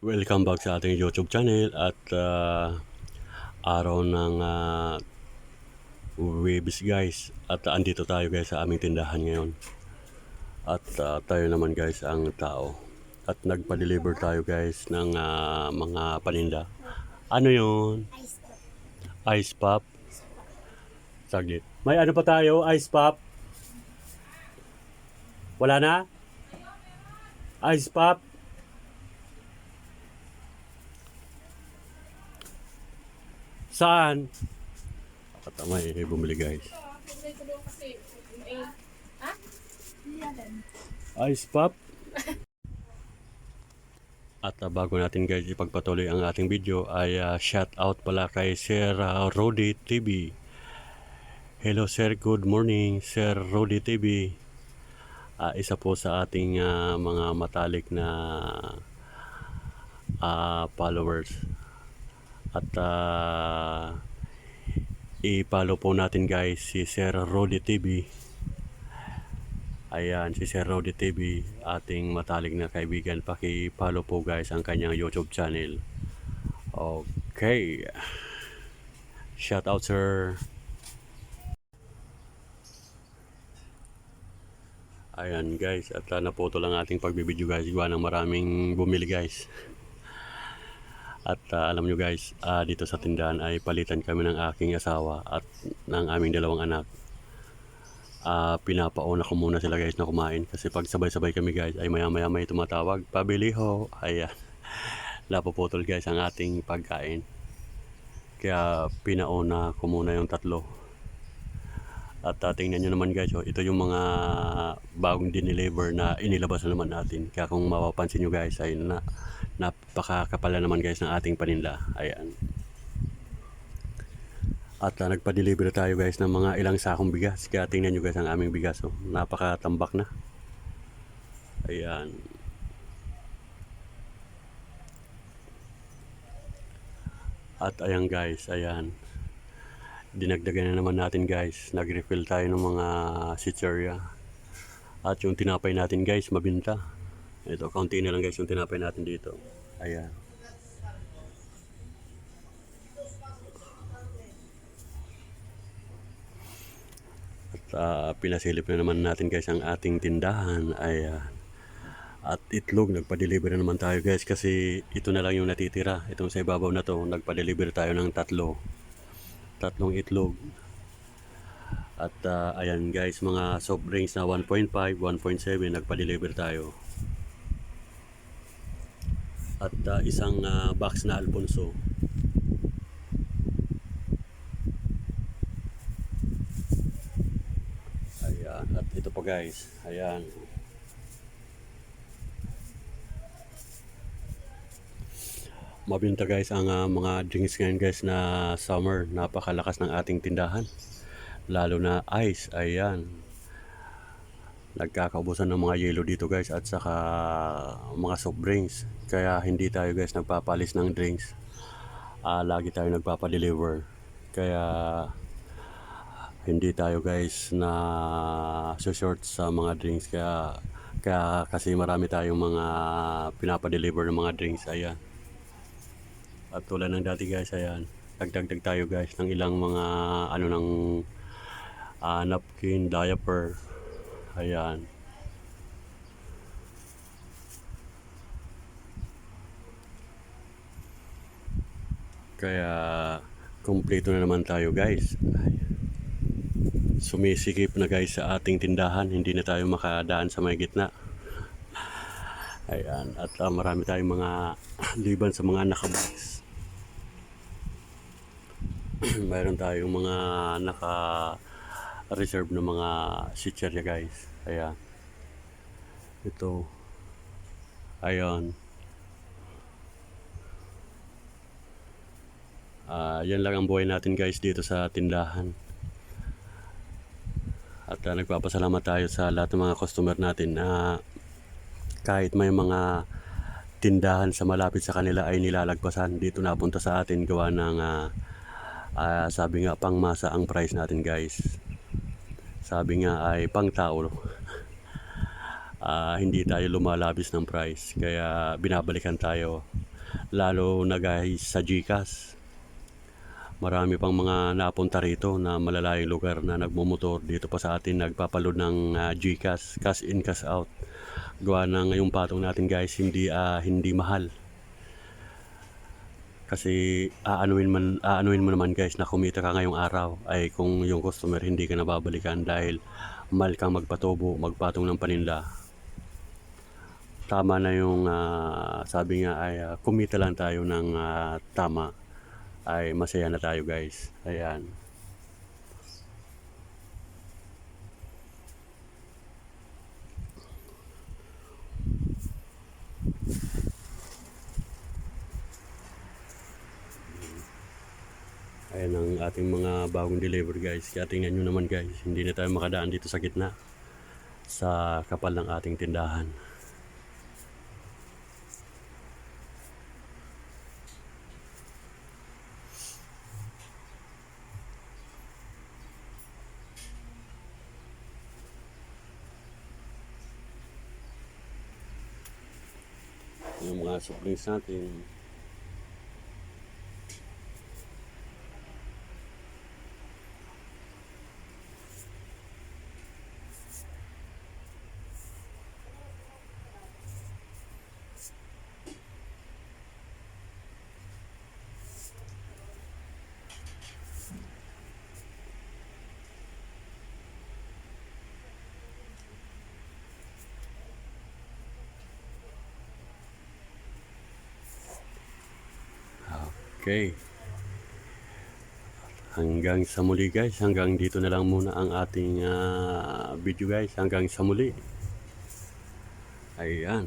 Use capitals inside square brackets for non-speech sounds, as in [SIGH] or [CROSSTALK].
Welcome back sa ating YouTube channel at ah, araw ng uh, Webis guys. At ah, andito tayo guys sa aming tindahan ngayon. At ah, tayo naman guys ang tao. At nagpa-deliver tayo guys ng ah, mga paninda. Ano yun? Ice pop? Saglit. May ano pa tayo? Ice pop? Wala na? Ice pop Saan? At may bumili guys. Ice pop. [LAUGHS] At uh, bago natin guys ipagpatuloy ang ating video ay uh, shout out pala kay Sir uh, Rodi TV. Hello sir, good morning Sir Rodi TV. Ah, isa po sa ating ah, mga matalik na ah, followers. At ah, i-follow po natin guys si Sir Rodi TV. Ayan, si Sir Rodi TV, ating matalik na kaibigan. Paki-follow po guys ang kanyang YouTube channel. Okay. Shout out sir. Ayan guys, at uh, napoto lang ating pagbibideo guys. Gawa ng maraming bumili guys. At uh, alam nyo guys, ah, dito sa tindahan ay palitan kami ng aking asawa at ng aming dalawang anak. Ah, pinapauna ko muna sila guys na kumain kasi pag sabay-sabay kami guys ay maya-maya may tumatawag, pabili ho. [LAUGHS] Ayan. Napuputol guys ang ating pagkain. Kaya pinauna ko muna yung tatlo. At uh, tingnan nyo naman guys, oh, ito yung mga bagong dineliver na inilabas na naman natin. Kaya kung mapapansin nyo guys ay na, napakakapala naman guys ng ating paninda. Ayan. At uh, nagpa-deliver tayo guys ng mga ilang sakong bigas. Kaya tingnan nyo guys ang aming bigas. Oh. Napakatambak na. Ayan. At ayan guys, ayan. Dinagdagan na naman natin guys. Nag-refill tayo ng mga sitseria. At yung tinapay natin guys, mabinta. Ito, kaunti na lang guys yung tinapay natin dito. Ayan. At ah, pinasilip na naman natin guys ang ating tindahan. Ayan. At itlog, nagpa-deliver na naman tayo guys kasi ito na lang yung natitira. Itong sa ibabaw na to, nagpa-deliver tayo ng tatlo. Tatlong itlog. At ah, ayan guys, mga soft drinks na 1.5, 1.7, nagpa-deliver tayo. At ah, isang ah, box na Alfonso. Ayan, at ito pa guys, ayan. Mabinta guys ang ah, mga drinks ngayon guys na summer. Napakalakas ng ating tindahan. Lalo na ice. Ayan. Nagkakaubusan ng mga yelo dito guys at saka mga soft drinks. Kaya hindi tayo guys nagpapalis ng drinks. Ah, lagi tayo nagpapadeliver. Kaya hindi tayo guys na short sa mga drinks kaya kaya kasi marami tayong mga pinapadeliver ng mga drinks ayan at tulad ng dati guys, ayan. Nagdagdag tayo guys ng ilang mga ano ng ah, napkin, diaper. Ayan. Kaya kumpleto na naman tayo guys. Sumisikip na guys sa ating tindahan. Hindi na tayo makadaan sa may gitna. Ayan. At ah, marami tayong mga [CLEARS THROAT] liban sa mga nakabox. [CLEARS THROAT] Mayroon tayong mga naka reserve na mga sitcherya guys. Ayan. Ito. Ayan. Ah, yan lang ang buhay natin guys dito sa tindahan. At ah, nagpapasalamat tayo sa lahat ng mga customer natin na kahit may mga tindahan sa malapit sa kanila ay nilalagpasan dito napunta sa atin gawa ng ah, ah, sabi nga pang masa ang price natin guys sabi nga ay pang tao Ah, hindi tayo lumalabis ng price kaya binabalikan tayo lalo na guys sa GCash. Marami pang mga napunta rito na malalayong lugar na nagmumotor dito pa sa atin nagpapaload ng ah, GCash, cash in, cash out. Gawa na ngayong patong natin guys hindi ah, hindi mahal. Kasi aanuin man aanuin mo naman guys na kumita ka ngayong araw ay kung yung customer hindi ka nababalikan dahil mal kang magpatubo, magpatong ng paninda. Tama na yung ah, sabi nga ay ah, kumita lang tayo ng ah, tama ay masaya na tayo guys. Ayan. Ating mga bagong delivery guys. Kaya tingnan nyo naman guys, hindi na tayo makadaan dito sa gitna sa kapal ng ating tindahan. Yung mga supplies natin. Okay. Hanggang sa muli guys. Hanggang dito na lang muna ang ating ah, video guys. Hanggang sa muli. Ayan.